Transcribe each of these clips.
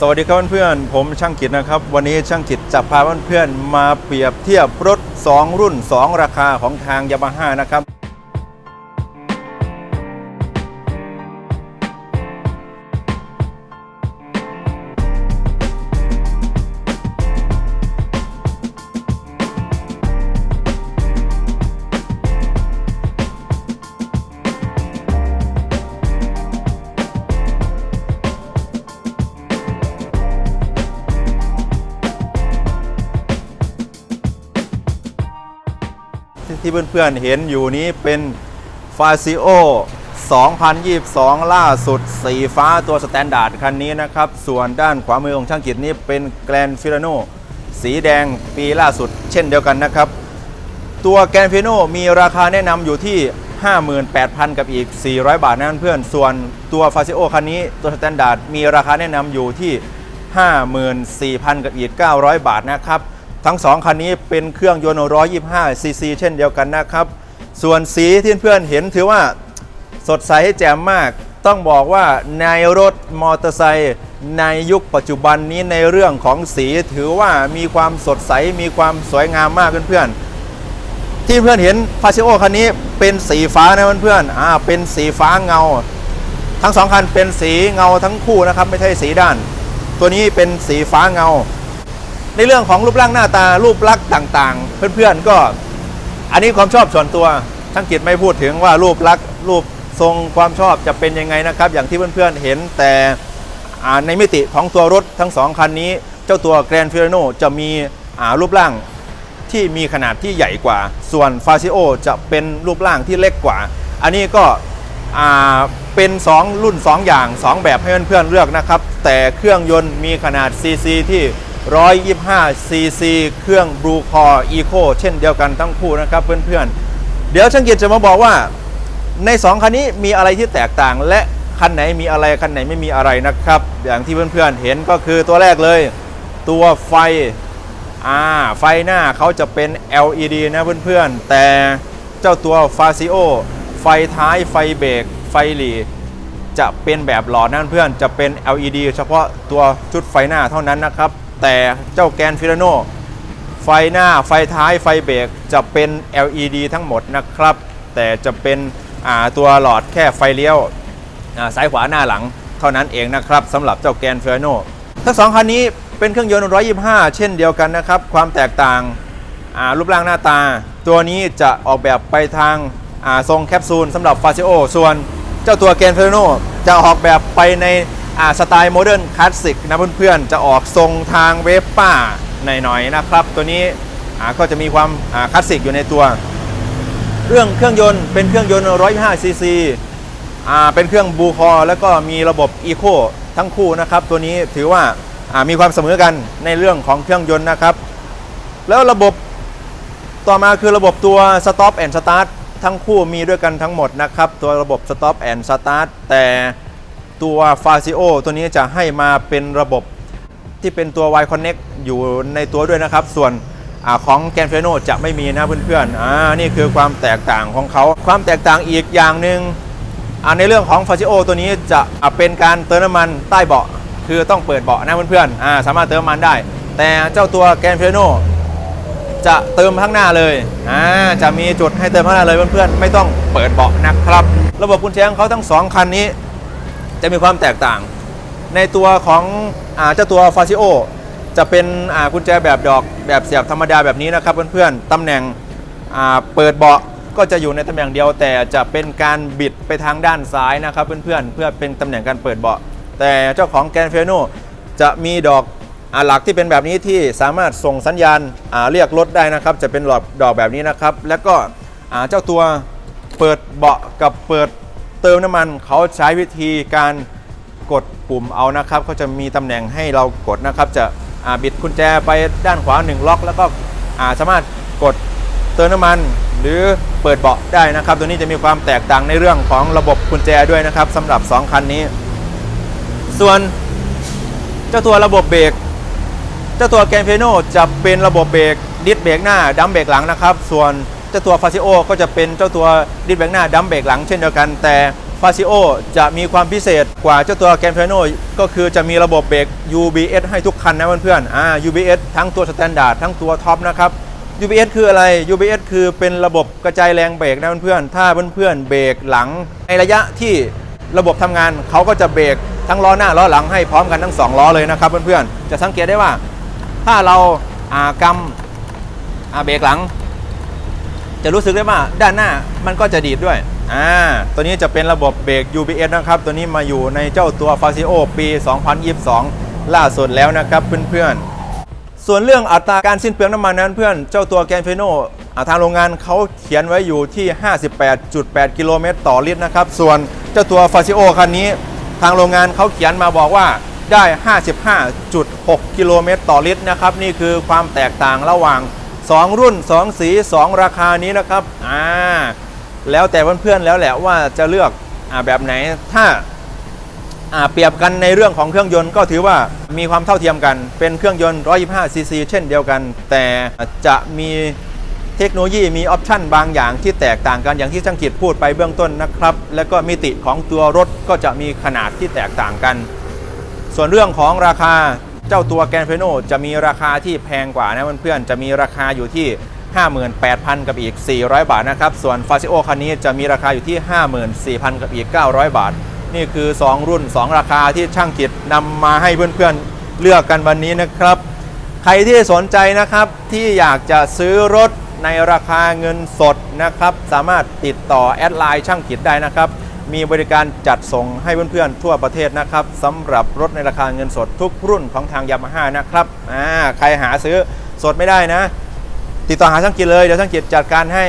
สวัสดีครับเพื่อนๆ ผมช่างกิจนะครับ วันนี้ช่างกิจจะพาเพื่อนๆ มาเปรียบเทียบรถ 2 รุ่น 2 ราคาของทางยามาฮ่านะครับ ที่เพื่อนๆเห็นอยู่นี้เป็นฟาซิโอ2022 ล่าสุด สีฟ้าตัวสแตนดาร์ดคันนี้นะครับ ส่วนด้านขวามือของช่างกิจนี้เป็นแกรนฟิ r าโนสีแดงปีล่าสุด เช่นเดียวกันนะครับ ตัวแกรนฟิ r าโนมีราคาแนะนำอยู่ที่ 58,000 กับอีก 400 บาทนั่นเพื่อน ส่วนตัวฟาซิโอคันนี้ตัวสแตนดาร์ดมีราคาแนะนำอยู่ที่ 54,000 กับอีก 900 บาทนะครับ ทั้ง 2 คันนี้เป็นเครื่องยนต์125ซีซีเช่นเดียวกันนะครับ ส่วนสีที่เพื่อนเห็นถือว่าสดใสแจ่มมาก ต้องบอกว่าในรถมอเตอร์ไซค์ในยุคปัจจุบันนี้ในเรื่องของสีถือว่ามีความสดใสมีความสวยงามมากเพื่อนๆที่เพื่อนเห็นฟาซิโอคันนี้เป็นสีฟ้านะเพื่อนๆอ่าเป็นสีฟ้าเงา ทั้งสองคันเป็นสีเงาทั้งคู่นะครับ ไม่ใช่สีด้าน ตัวนี้เป็นสีฟ้าเงา ในเรื่องของรูปร่างหน้าตารูปลักษณ์ต่างๆ เพื่อนๆก็อันนี้ความชอบส่วนตัวช่างกิจไม่พูดถึงว่ารูปลักษณ์รูปทรงความชอบจะเป็นยังไงนะครับ อย่างที่เพื่อนๆเห็นแต่ในมิติของตัวรถทั้งสองคันนี้ เจ้าตัวแกรนฟิ r าโนจะมีรูปร่างที่มีขนาดที่ใหญ่กว่า ส่วนฟาซิโอจะเป็นรูปร่างที่เล็กกว่า อันนี้ก็เป็น 2 รุ่น 2 อย่าง 2 แบบให้เพื่อนๆเลือกนะครับ แต่เครื่องยนต์มีขนาด CC ที่ 125 cc เครื่อง Blue Core Eco เช่นเดียวกันทั้งคู่นะครับเพื่อนๆ เดี๋ยวช่างเกิจจะมาบอกว่าใน 2 คันนี้มีอะไรที่แตกต่าง และคันไหนมีอะไรคันไหนไม่มีอะไรนะครับ อย่างที่เพื่อนๆ เห็นก็คือตัวแรกเลย ตัวไฟอ่าไฟหน้าเขาจะเป็น LED นะเพื่อนๆ แต่เจ้าตัว f a ซิโอไฟท้ายไฟเบรกไฟหลีจะเป็นแบบหลอดนั่นเพื่อนจะเป็น LED เฉพาะตัวชุดไฟหน้าเท่านั้นนะครับ แต่เจ้าแกนฟิลาโนไฟหน้าไฟท้ายไฟเบรกจะเป็น LED ทั้งหมดนะครับ แต่จะเป็นตัวหลอดแค่ไฟเลี้ยวอ่าซ้ายขวาหน้าหลังเท่านั้นเองนะครับสำหรับเจ้าแกนฟิลาโนทั้งสองคันนี้เป็นเครื่องยนต์ 125 เช่นเดียวกันนะครับ ความแตกต่างารูปร่างหน้าตา ตัวนี้จะออกแบบไปทางาทรงแคปซูลสำหรับฟาซิโอส่วนเจ้าตัวแกนเฟรโนจะออกแบบไปใน สไตล์โมเดิร์นคลาสสิกนะเพื่อนๆ จะออกทรงทางเวฟป้าหน่อยๆนะครับ ตัวนี้อ่าก็จะมีความอ่าคลาสสิกอยู่ในตัว เรื่องเครื่องยนต์เป็นเครื่องยนต์ 125 ซีซีอ่าเป็นเครื่องบูคอแล้วก็มีระบบอีโคทั้งคู่นะครับ ตัวนี้ถือว่าอ่ามีความเสมอกันในเรื่องของเครื่องยนต์นะครับ แล้วระบบต่อมาคือระบบตัว Stop and Start ทั้งคู่มีด้วยกันทั้งหมดนะครับ ตัวระบบ Stop and Start แต่ ตัว f a z i o ตัวนี้จะให้มาเป็นระบบที่เป็นตัว Y Connect อยู่ในตัวด้วยนะครับ ส่วนอของแกนเฟโนจะไม่มีนะเพื่อนๆอ่านี่คือความแตกต่างของเขา ความแตกต่างอีกอย่างหนึ่งในเรื่องของ f a z i o ตัวนี้จะเป็นการเติมน้ำมันใต้เบาะ คือต้องเปิดเบาะนะเพื่อนๆอ่าสามารถเติมน้ำมันได้ แต่เจ้าตัวแกนเฟโนจะเติมข้างหน้าเลยอ่าจะมีจุดให้เติมข้างหน้าเลยเพื่อนๆ ไม่ต้องเปิดเบาะนะครับ ระบบกุญแจของเขาทั้ง 2 คันนี้ จะมีความแตกต่าง ในตัวของอาเจ้าตัวฟาซิโอจะเป็นอากุญแจแบบดอกแบบเสียบธรรมดาแบบนี้นะครับเพื่อนๆตำแหน่งเปิดเบาะก็จะอยู่ในตำแหน่งเดียว แต่จะเป็นการบิดไปทางด้านซ้ายนะครับเพื่อนๆเพื่อเป็นตำแหน่งการเปิดเบาะ แต่เจ้าของแกนเฟโนจะมีดอกอหลักที่เป็นแบบนี้ที่สามารถส่งสัญญาณาเรียกรถได้นะครับ จะเป็นหลอดดอกแบบนี้นะครับ แล้วก็เจ้าตัวเปิดเบาะกับเปิด เติมน้ำมันเขาใช้วิธีการกดปุ่มเอานะครับเขาจะมีตำแหน่งให้เรากดนะครับ จะบิดกุญแจไปด้านขวา1ล็อก แล้วก็สามารถกดเติมน้ำมัน หรือเปิดเบาะได้นะครับ ตัวนี้จะมีความแตกต่างในเรื่องของระบบกุญแจด้วยนะครับสำหรับ 2 คันนี้ ส่วนเจ้าตัวระบบเบรกเจ้าตัวแกนเฟโนจะเป็นระบบเบรกดิสเบรกหน้าดัมเบรกหลังนะครับ ส่วน เจ้าตัวฟาซิโอก็จะเป็นเจ้าตัวดิสเบรกหน้าดัมเบรกหลังเช่นเดียวกัน แต่ฟาซิโอจะมีความพิเศษกว่าเจ้าตัวแกนเพโนก็คือจะมีระบบเบรก UBS ให้ทุกคันนะเพื่อนๆอ่า UBS ทั้งตัวสแตนดาร์ดทั้งตัวท็อปนะครับ UBS คืออะไร UBS คือเป็นระบบกระจายแรงเบรกนะเพื่อนๆถ้าเพื่อนๆเบรกหลังในระยะที่ระบบทำงานเขาก็จะเบรกทั้งล้อหน้าล้อหลังให้พร้อมกันทั้งสองล้อเลยนะครับเพื่อนๆจะสังเกตได้ว่า ถ้าเราอากำอาเบรกหลัง จะรู้สึกได้ว่าด้านหน้ามันก็จะดีดด้วยอ่าตัวนี้จะเป็นระบบเบรก UBS นะครับ ตัวนี้มาอยู่ในเจ้าตัว f a s i o ปี 2022 ล่าสุดแล้วนะครับเพื่อนๆ ส่วนเรื่องอัตราการสิ้นเปลืองน้ำมันนั้นเพื่อนเจ้าตัวแกนเฟโน่ทางโรงงานเขาเขียนไว้อยู่ที่ 58.8 กิโลเมตรต่อลิตรนะครับ ส่วนเจ้าตัว f a s i o คันนี้ ทางโรงงานเขาเขียนมาบอกว่าได้ 55.6 กิโลเมตรต่อลิตรนะครับ นี่คือความแตกต่างระหว่าง 2 รุ่น 2 สี 2 ราคานี้นะครับอ่าแล้วแต่เพื่อนๆแล้วแหละว่าจะเลือกอ่าแบบไหนถ้าอ่าเปรียบกันในเรื่องของเครื่องยนต์ก็ถือว่ามีความเท่าเทียมกัน เป็นเครื่องยนต์ 125 ซีซีเช่นเดียวกัน แต่จะมีเทคโนโลยีมีออปชันบางอย่างที่แตกต่างกันอย่างที่ช่างกิจพูดไปเบื้องต้นนะครับ แล้วก็มิติของตัวรถก็จะมีขนาดที่แตกต่างกัน ส่วนเรื่องของราคา เจ้าตัวแกนเฟโนจะมีราคาที่แพงกว่านะเพื่อนๆจะมีราคาอยู่ที่ 58,000 กับอีก 400 บาทนะครับ ส่วนฟาซิโอคันนี้จะมีราคาอยู่ที่ 54,000 กับอีก 900 บาท นี่คือ 2 รุ่น 2 ราคาที่ช่างกิจนำมาให้เพื่อนๆเลือกกันวันนี้นะครับ ใครที่สนใจนะครับที่อยากจะซื้อรถในราคาเงินสดนะครับ สามารถติดต่อแอดไลน์ช่างกิจได้นะครับ มีบริการจัดส่งให้เพื่อนๆทั่วประเทศนะครับสำหรับรถในราคาเงินสดทุกรุ่นของทางยามาฮ่านะครับอ่าใครหาซื้อสดไม่ได้นะ ติดต่อหาช่างกิจเลยเดี๋ยวช่างกิจจัดการให้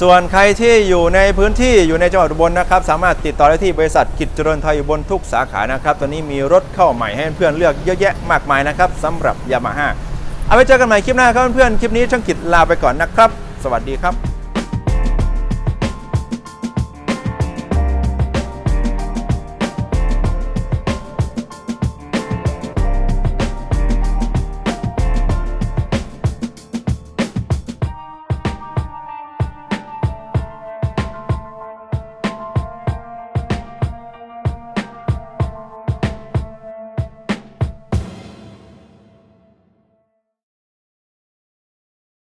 ส่วนใครที่อยู่ในพื้นที่อยู่ในจังหวัดอุบลนะครับ สามารถติดต่อได้ที่บริษัทกิจเจริญไทยอุบลทุกสาขานะครับตอนนี้มีรถเข้าใหม่ให้เพื่อนเลือกเยอะแยะมากมายนะครับสำหรับยามาฮ่าเอาไว้เจอกันใหม่คลิปหน้าครับเพื่อนๆคลิปนี้ช่างกิจลาไปก่อนนะครับ สวัสดีครับ